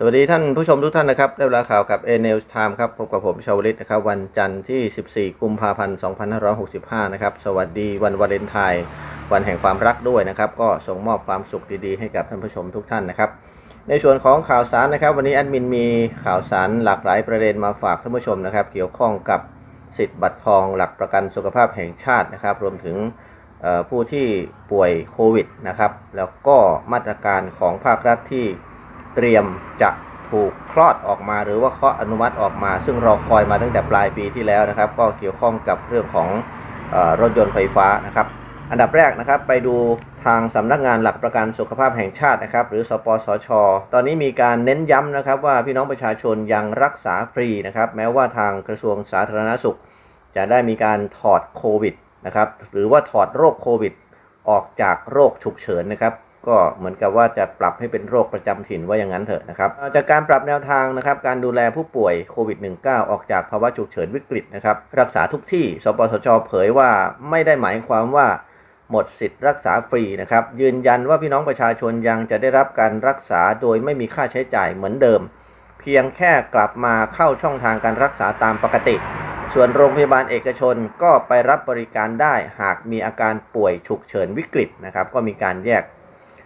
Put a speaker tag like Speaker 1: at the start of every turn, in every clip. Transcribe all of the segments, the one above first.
Speaker 1: สวัสดีท่านผู้ชมทุกท่านนะครับ ได้เวลาข่าวกับ a n e w s Time ครับ พบกับผมชาวลิตนะครับ วันจันทร์ที่ 14 กุมภาพันธ์ 2565 นะครับ สวัสดีวันวาเลนไทน์วันแห่งความรักด้วยนะครับ ก็ส่งมอบความสุขดีๆ ให้กับท่านผู้ชมทุกท่านนะครับ ในส่วนของข่าวสารนะครับ วันนี้แอดมินมีข่าวสารหลากหลายประเด็นมาฝากท่านผู้ชมนะครับ เกี่ยวข้องกับสิทธิ์บัตรทองหลักประกันสุขภาพแห่งชาตินะครับ รวมถึงผู้ที่ป่วยโควิดนะครับ แล้วก็มาตรการของภาครัฐที่ เตรียมจะถูกคลอดออกมาหรือว่าเคาะอนุมัติออกมา ซึ่งรอคอยมาตั้งแต่ปลายปีที่แล้วนะครับ ก็เกี่ยวข้องกับเรื่องของอรถยนต์ไฟฟ้านะครับ อันดับแรกนะครับไปดูทางสำนักงานหลักประกันสุขภาพแห่งชาตินะครับ หรือสปสช ตอนนี้มีการเน้นย้ำนะครับว่าพี่น้องประชาชนยังรักษาฟรีนะครับ แม้ว่าทางกระทรวงสาธารณสุข จะได้มีการถอดโควิดนะครับหรือว่าถอดโรคโควิด ออกจากโรคฉุกเฉินนะครับ ก็เหมือนกับว่าจะปรับให้เป็นโรคประจำถิ่นว่าอย่างนั้นเถอะนะครับจากการปรับแนวทางนะครับการดูแลผู้ป่วยโควิด -19 ออกจากภาวะฉุกเฉินวิกฤตนะครับรักษาทุกที่ สปสช เผยว่าไม่ได้หมายความว่าหมดสิทธิ์รักษาฟรีนะครับ ยืนยันว่าพี่น้องประชาชนยังจะได้รับการรักษาโดยไม่มีค่าใช้จ่ายเหมือนเดิม เพียงแค่กลับมาเข้าช่องทางการรักษาตามปกติ ส่วนโรงพยาบาลเอกชนก็ไปรับบริการได้หากมีอาการป่วยฉุกเฉินวิกฤตนะครับ ก็มีการแยก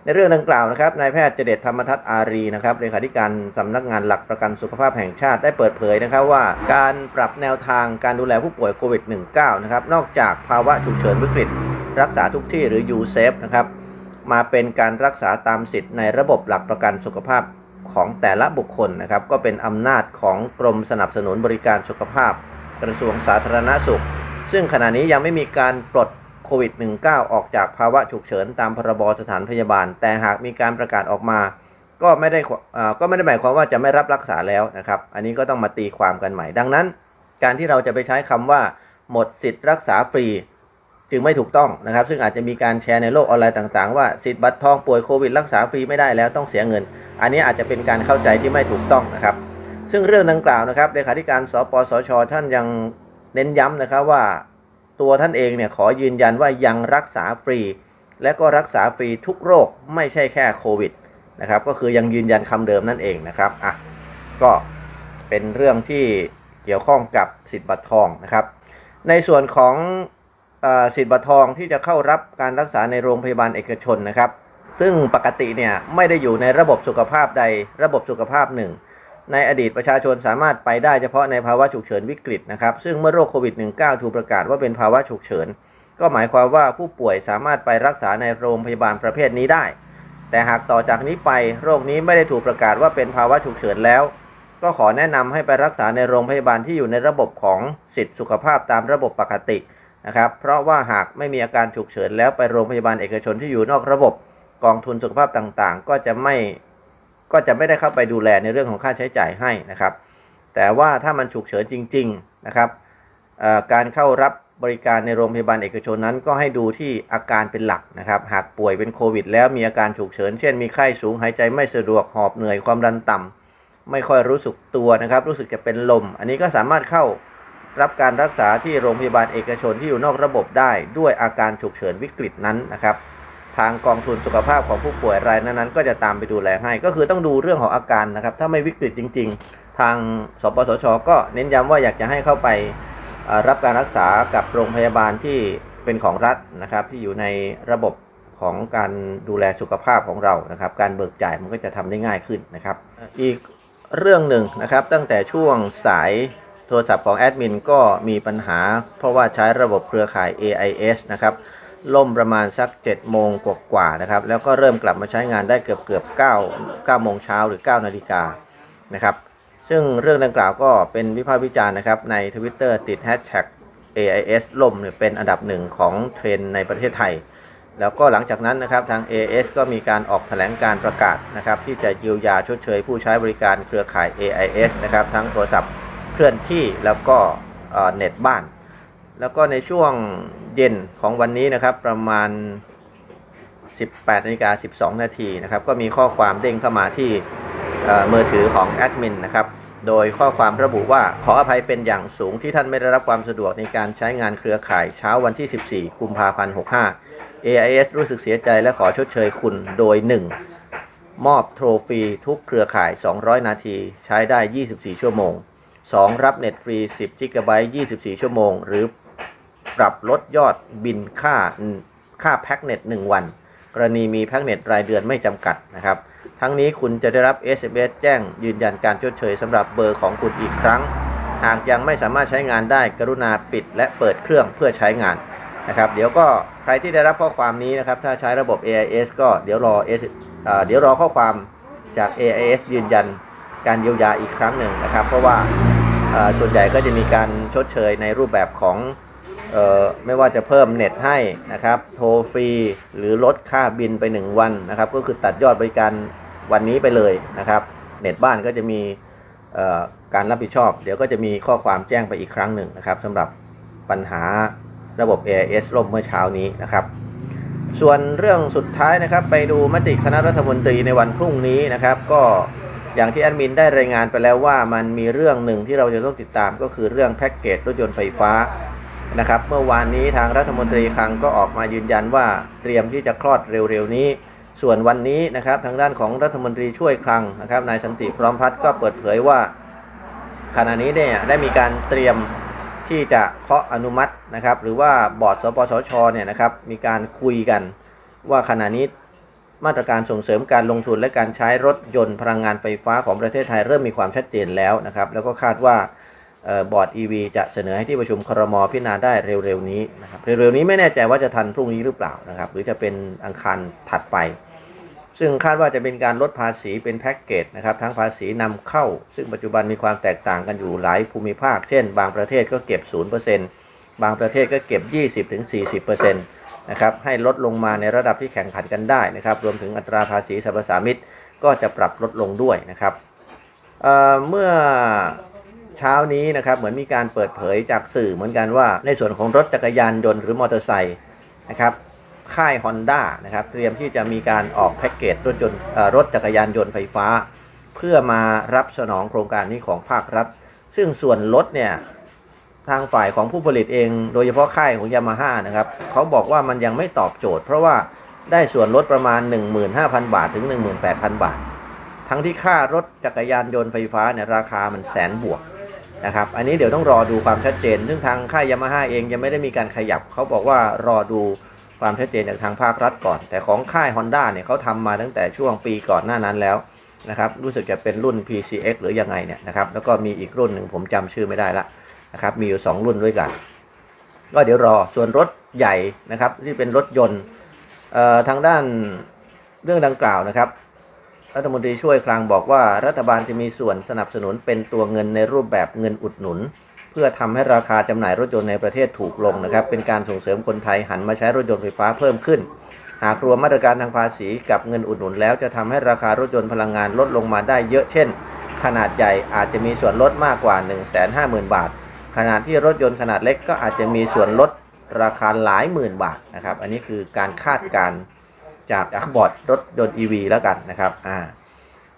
Speaker 1: ในเรื่องดังกล่าวนะครับนายแพทย์เจเดชธรรมทัศน์อารีนะครับเลขาธิการสำนักงานหลักประกันสุขภาพแห่งชาติได้เปิดเผยนะครับว่า การปรับแนวทางการดูแลผู้ป่วยโควิด -19 นะครับนอกจากภาวะฉุกเฉินวิกฤต รักษาทุกที่หรือ u s a f e นะครับมาเป็นการรักษาตามสิทธิ์ในระบบหลักประกันสุขภาพของแต่ละบุคคลนะครับก็เป็นอำนาจของกรมสนับสนุนบริการสุขภาพ กระทรวงสาธารณสุข ซึ่งขณะนี้ยังไม่มีการปลด ควิด -19 ออกจากภาวะฉุกเฉินตามพรบสถานพยาบาล แต่หากมีการประกาศออกมา ก็ไม่ได้อาก็ไม่ได้หมายความว่าจะไม่รับรักษาแล้วนะครับ อันนี้ก็ต้องมาตีความกันใหม่ ดังนั้น การที่เราจะไปใช้คำว่า หมดสิทธิ์รักษาฟรี จึงไม่ถูกต้องนะครับ ซึ่งอาจจะมีการแชร์ในโลกออนไลน์ต่างๆ ว่าสิทธิ์บัตรทองป่วยโควิดรักษาฟรีไม่ได้แล้วต้องเสียเงิน อันนี้อาจจะเป็นการเข้าใจที่ไม่ถูกต้องนะครับ ซึ่งเรื่องดังกล่าวนะครับเลขาธิการสปสชท่านยังเน้นย้ำนะครับว่า ตัวท่านเองเนี่ยขอยืนยันว่ายังรักษาฟรี และก็รักษาฟรีทุกโรคไม่ใช่แค่โควิดนะครับ ก็คือยังยืนยันคำเดิมนั่นเองนะครับอะก็เป็นเรื่องที่เกี่ยวข้องกับสิทธิ์บัตรทองนะครับ ในส่วนของอสิทธิ์บัตรทองที่จะเข้ารับการรักษาในโรงพยาบาลเอกชนนะครับ ซึ่งปกติเนี่ยไม่ได้อยู่ในระบบสุขภาพใดระบบสุขภาพหนึ่ง ในอดีตประชาชนสามารถไปได้เฉพาะในภาวะฉุกเฉินวิกฤตนะครับ ซึ่งเมื่อโรคโควิด -19 ถูกประกาศว่าเป็นภาวะฉุกเฉิน ก็หมายความว่าผู้ป่วยสามารถไปรักษาในโรงพยาบาลประเภทนี้ได้ แต่หากต่อจากนี้ไปโรคนี้ไม่ได้ถูกประกาศว่าเป็นภาวะฉุกเฉินแล้ว ก็ขอแนะนำให้ไปรักษาในโรงพยาบาลที่อยู่ในระบบของสิทธิสุขภาพตามระบบปกตินะครับ เพราะว่าหากไม่มีอาการฉุกเฉินแล้วไปโรงพยาบาลเอกชนที่อยู่นอกระบบกองทุนสุขภาพต่างๆ ก็จะไม่ ก็จะไม่ได้เข้าไปดูแลในเรื่องของค่าใช้จ่ายให้นะครับ แต่ว่าถ้ามันฉุกเฉินจริง ๆนะครับการเข้ารับบริการในโรงพยาบาลเอกชนนั้น ก็ให้ดูที่อาการเป็นหลักนะครับ หากป่วยเป็นโควิด แล้วมีอาการฉุกเฉิน เช่นมีไข้สูงหายใจไม่สะดวกหอบเหนื่อยความดันต่ำไม่ค่อยรู้สึกตัวนะครับ รู้สึกจะเป็นลม อันนี้ก็สามารถเข้ารับการรักษาที่โรงพยาบาลเอกชนที่อยู่นอกระบบได้ด้วยอาการฉุกเฉินวิกฤตนั้นนะครับ ทางกองทุนสุขภาพของผู้ป่วยรายนั้นๆก็จะตามไปดูแลให้ ก็คือต้องดูเรื่องของอาการนะครับ ถ้าไม่วิกฤตจริง ๆ ทางสปสช ก็เน้นย้ำว่าอยากจะให้เข้าไปรับการรักษากับโรงพยาบาลที่เป็นของรัฐนะครับ ที่อยู่ในระบบของการดูแลสุขภาพของเรานะครับ การเบิกจ่ายมันก็จะทำได้ง่ายขึ้นนะครับ อีกเรื่องหนึ่งนะครับ ตั้งแต่ช่วงสายโทรศัพท์ของแอดมินก็มีปัญหา เพราะว่าใช้ระบบเครือข่าย AIS นะครับ ล่มประมาณสัก7โมงกว่าๆนะครับ แล้วก็เริ่มกลับมาใช้งานได้เกือบเกือบ9 9โมงเช้าหรือ9นาฬิกานะครับ ซึ่งเรื่องดังกล่าวก็เป็นวิพากษ์วิจารณ์นะครับ ใน Twitter ติด Hashtag AIS ล่มเนี่ยเป็นอันดับหนึ่งของเทรนในประเทศไทย แล้วก็หลังจากนั้นนะครับทาง AIS ก็มีการออกแถลงการประกาศนะครับ ที่จะเยียวยาชดเชยผู้ใช้บริการเครือข่าย AIS นะครับทั้งโทรศัพท์เคลื่อนที่แล้วก็เน็ตบ้าน แล้วก็ในช่วงเย็นของวันนี้นะครับประมาณ 18นาฬิกา12 นาทีนะครับ ก็มีข้อความเด้งเข้ามาที่มือถือของแอดมินนะครับ โดยข้อความระบุว่าขออภัยเป็นอย่างสูงที่ท่านไม่ได้รับความสะดวกในการใช้งานเครือข่ายเช้าวันที่ 14 กุมภาพันธ์ 65 AIS รู้สึกเสียใจและขอชดเชยคุณโดย 1. มอบโทรฟรีทุกเครือข่าย 200 นาที ใช้ได้ 24 ชั่วโมง 2 รับเน็ตฟรี 10 g b 24 ชั่วโมง หรือ ปรับลดยอดบินค่าค่าแพ็กเน็ต1วัน กรณีมีแพ็กเน็ตรายเดือนไม่จำกัดนะครับ ทั้งนี้คุณจะได้รับ SMS แจ้งยืนยันการชดเชยสำหรับเบอร์ของคุณอีกครั้ง หากยังไม่สามารถใช้งานได้กรุณาปิดและเปิดเครื่องเพื่อใช้งานนะครับ เดี๋ยวก็ใครที่ได้รับข้อความนี้นะครับ ถ้าใช้ระบบ AIS ก็เดี๋ยวรอ S เออเดี๋ยวรอข้อความจาก AIS ยืนยันการเยียวยาอีกครั้งหนึ่งนะครับ เพราะว่าส่วนใหญ่ก็จะมีการชดเชยในรูปแบบของ ไม่ว่าจะเพิ่มเน็ตให้นะครับ โทรฟรีหรือลดค่าบินไป 1 วันนะครับ ก็คือตัดยอดบริการวันนี้ไปเลยนะครับ เน็ตบ้านก็จะมีการรับผิดชอบ เดี๋ยวก็จะมีข้อความแจ้งไปอีกครั้งหนึ่งนะครับสำหรับปัญหาระบบ AIS ล่มเมื่อเช้านี้นะครับส่วนเรื่องสุดท้ายนะครับ ไปดูมติคณะรัฐมนตรีในวันพรุ่งนี้นะครับ ก็อย่างที่แอดมินได้รายงานไปแล้วว่ามันมีเรื่องหนึ่งที่เราจะต้องติดตามก็คือเรื่องแพ็กเกจรถยนต์ไฟฟ้า นะครับ เมื่อวานนี้ทางรัฐมนตรีคลังก็ออกมายืนยันว่าเตรียมที่จะคลอดเร็วๆนี้ ส่วนวันนี้นะครับทางด้านของรัฐมนตรีช่วยคลังนะครับนายสันติพร้อมพัฒน์ก็เปิดเผยว่า ขณะนี้เนี่ยได้มีการเตรียมที่จะเคาะอนุมัตินะครับ หรือว่าบอร์ดสปสชเนี่ยนะครับมีการคุยกัน ว่าขณะนี้มาตรการส่งเสริมการลงทุนและการใช้รถยนต์พลังงานไฟฟ้าของประเทศไทยเริ่มมีความชัดเจนแล้วนะครับ แล้วก็คาดว่า บอร์ด EV จะเสนอให้ที่ประชุมครมพิจารณาได้เร็วๆนี้นะครับเร็วๆนี้ไม่แน่ใจว่าจะทันพรุ่งนี้หรือเปล่านะครับ หรือจะเป็นอังคารถัดไป ซึ่งคาดว่าจะเป็นการลดภาษีเป็นแพ็กเกจนะครับทั้งภาษีนำเข้า ซึ่งปัจจุบันมีความแตกต่างกันอยู่หลายภูมิภาค เช่น บางประเทศก็เก็บ 0%บางประเทศก็เก็บ 20-40%นะครับให้ลดลงมาในระดับที่แข่งขันกันได้นะครับ รวมถึงอัตราภาษีสรรพสามิตก็จะปรับลดลงด้วยนะครับเเมื่อ เช้านี้นะครับเหมือนมีการเปิดเผยจากสื่อเหมือนกันว่า ในส่วนของรถจักรยานยนต์หรือมอเตอร์ไซค์นะครับค่าย Honda นะครับเตรียมที่จะมีการออกแพ็กเกจรถยนต์รถจักรยานยนต์ไฟฟ้า เพื่อมารับสนองโครงการนี้ของภาครัฐ ซึ่งส่วนลดเนี่ยทางฝ่ายของผู้ผลิตเอง โดยเฉพาะค่ายของยามาฮ่านะครับเขาบอกว่ามันยังไม่ตอบโจทย์ เพราะว่าได้ส่วนลดประมาณ 15,000 บาทถึง 18,000 บาท ทั้งที่ค่ารถจักรยานยนต์ไฟฟ้าเนี่ยราคามันแสนบวก นะครับ อันนี้เดี๋ยวต้องรอดูความชัดเจน ซึ่งทางค่ายยามาฮ่าเองยังไม่ได้มีการขยับ เขาบอกว่ารอดูความชัดเจนจากทางภาครัฐก่อน แต่ของค่าย Honda เนี่ยเขาทำมาตั้งแต่ช่วงปีก่อนหน้านั้นแล้วนะครับ รู้สึกจะเป็นรุ่น PCX หรือยังไงเนี่ยนะครับ แล้วก็มีอีกรุ่นหนึ่งผมจำชื่อไม่ได้ละนะครับ มีอยู่ 2 รุ่นด้วยกัน ก็เดี๋ยวรอ ส่วนรถใหญ่นะครับที่เป็นรถยนต์ทางด้านเรื่องดังกล่าวนะครับ รัฐมนตรีช่วยคลังบอกว่ารัฐบาลจะมีส่วนสนับสนุนเป็นตัวเงินในรูปแบบเงินอุดหนุน เพื่อทำให้ราคาจำหน่ายรถยนต์ในประเทศถูกลงนะครับ เป็นการส่งเสริมคนไทยหันมาใช้รถยนต์ไฟฟ้าเพิ่มขึ้น หากรวมมาตรการทางภาษีกับเงินอุดหนุนแล้วจะทำให้ราคารถยนต์พลังงานลดลงมาได้เยอะเช่น ขนาดใหญ่อาจจะมีส่วนลดมากกว่า 150,000 บาท ขณะที่รถยนต์ขนาดเล็กก็อาจจะมีส่วนลดราคาหลายหมื่นบาทนะครับ อันนี้คือการคาดการณ์ จากอักบอร์ดรถยนต์ EV แล้วกันนะครับอ่า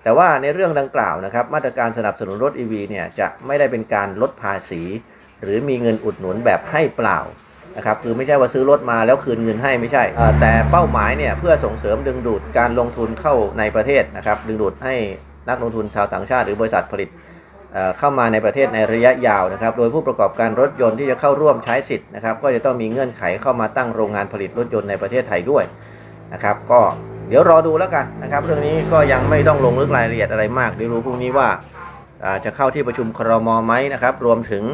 Speaker 1: แต่ว่าในเรื่องดังกล่าวนะครับ มาตรการสนับสนุนรถ EV เนี่ยจะไม่ได้เป็นการลดภาษี หรือมีเงินอุดหนุนแบบให้เปล่านะครับคือไม่ใช่ว่าซื้อรถมาแล้วคืนเงินให้ไม่ใช่ แต่เป้าหมายเนี่ยเพื่อส่งเสริมดึงดูดการลงทุนเข้าในประเทศนะครับ ดึงดูดให้นักลงทุนชาวต่างชาติหรือบริษัทผลิตเข้ามาในประเทศในระยะยาวนะครับ โดยผู้ประกอบการรถยนต์ที่จะเข้าร่วมใช้สิทธิ์นะครับ ก็จะต้องมีเงื่อนไขเข้ามาตั้งโรงงานผลิตรถยนต์ในประเทศไทยด้วย นะครับ ก็เดี๋ยวรอดูแล้วกันนะครับ เรื่องนี้ก็ยังไม่ต้องลงลึกรายละเอียดอะไรมากเดี๋ยวรู้พรุ่งนี้ว่าจะเข้าที่ประชุมครมไหมนะครับ รวมถึง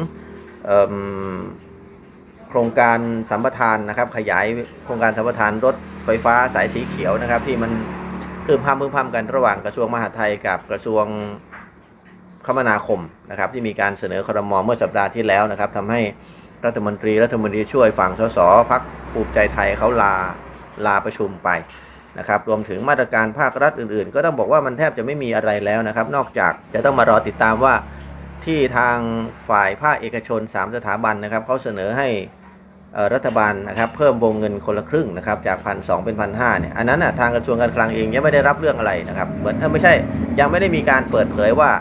Speaker 1: โครงการสัมปทานนะครับ ขยายโครงการสัมปทานรถไฟฟ้าสายสีเขียวนะครับ ที่มันพึมพำพึ่มพำกันระหว่างกระทรวงมหาดไทยกับกระทรวงคมนาคมนะครับ ที่มีการเสนอครมเมื่อสัปดาห์ที่แล้วนะครับทำให้รัฐมนตรีรัฐมนตรีช่วยฝั่งสสพักภูมิใจไทยเขาลา ลาประชุมไปนะครับรวมถึงมาตรการภาครัฐอื่นๆ ก็ต้องบอกว่ามันแทบจะไม่มีอะไรแล้วนะครับ นอกจากจะต้องมารอติดตามว่าที่ทางฝ่ายภาคเอกชน 3 สถาบันนะครับเขาเสนอให้รัฐบาลนะครับเพิ่มวงเงินคนละครึ่งนะครับจากพันสเป็นพันห้าเนี่ยอันนั้นน่ะทางกระทรวงการคลังเองยังไม่ได้รับเรื่องอะไรนะครับเหมือนเอ้ยไม่ใช่ยังไม่ได้มีการเปิดเผยว่า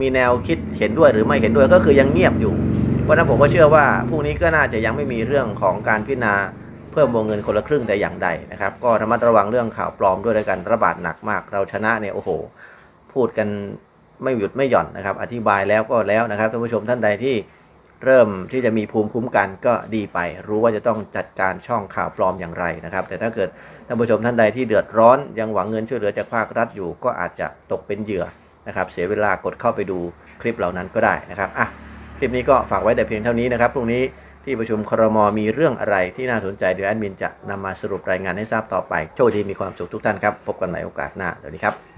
Speaker 1: มีแนวคิดเห็นด้วยหรือไม่เห็นด้วยก็คือยังเงียบอยู่เพราะฉะนั้นผมก็เชื่อว่าพรุ่งนี้ก็น่าจะยังไม่มีเรื่องของการพิจารณา พิ่มวงเงินคนละครึ่งแต่อย่างใดนะครับ ก็ระมัดระวังเรื่องข่าวปลอมด้วยแล้วยกันระบาดหนักมาก เราชนะเนี่ยโอ้โห พูดกันไม่หยุดไม่หย่อนนะครับ อธิบายแล้วก็แล้วนะครับท่านผู้ชมท่านใดที่เริ่มที่จะมีภูมิคุ้มกันก็ดีไป รู้ว่าจะต้องจัดการช่องข่าวปลอมอย่างไรนะครับ แต่ถ้าเกิดท่านผู้ชมท่านใดที่เดือดร้อนยังหวังเงินช่วยเหลือจากภาครัฐอยู่ ก็อาจจะตกเป็นเหยื่อนะครับเสียเวลากดเข้าไปดูคลิปเหล่านั้นก็ได้นะครับอะคลิปนี้ก็ฝากไว้แต่เพียงเท่านี้นะครับพรุ่งนี้ ที่ประชุมครมมีเรื่องอะไรที่น่าสนใจเดี๋ยวแอดมินจะนำมาสรุปรายงานให้ทราบต่อไป โชคดีมีความสุขทุกท่านครับ พบกันใหม่โอกาสหน้าสวัสดีครับ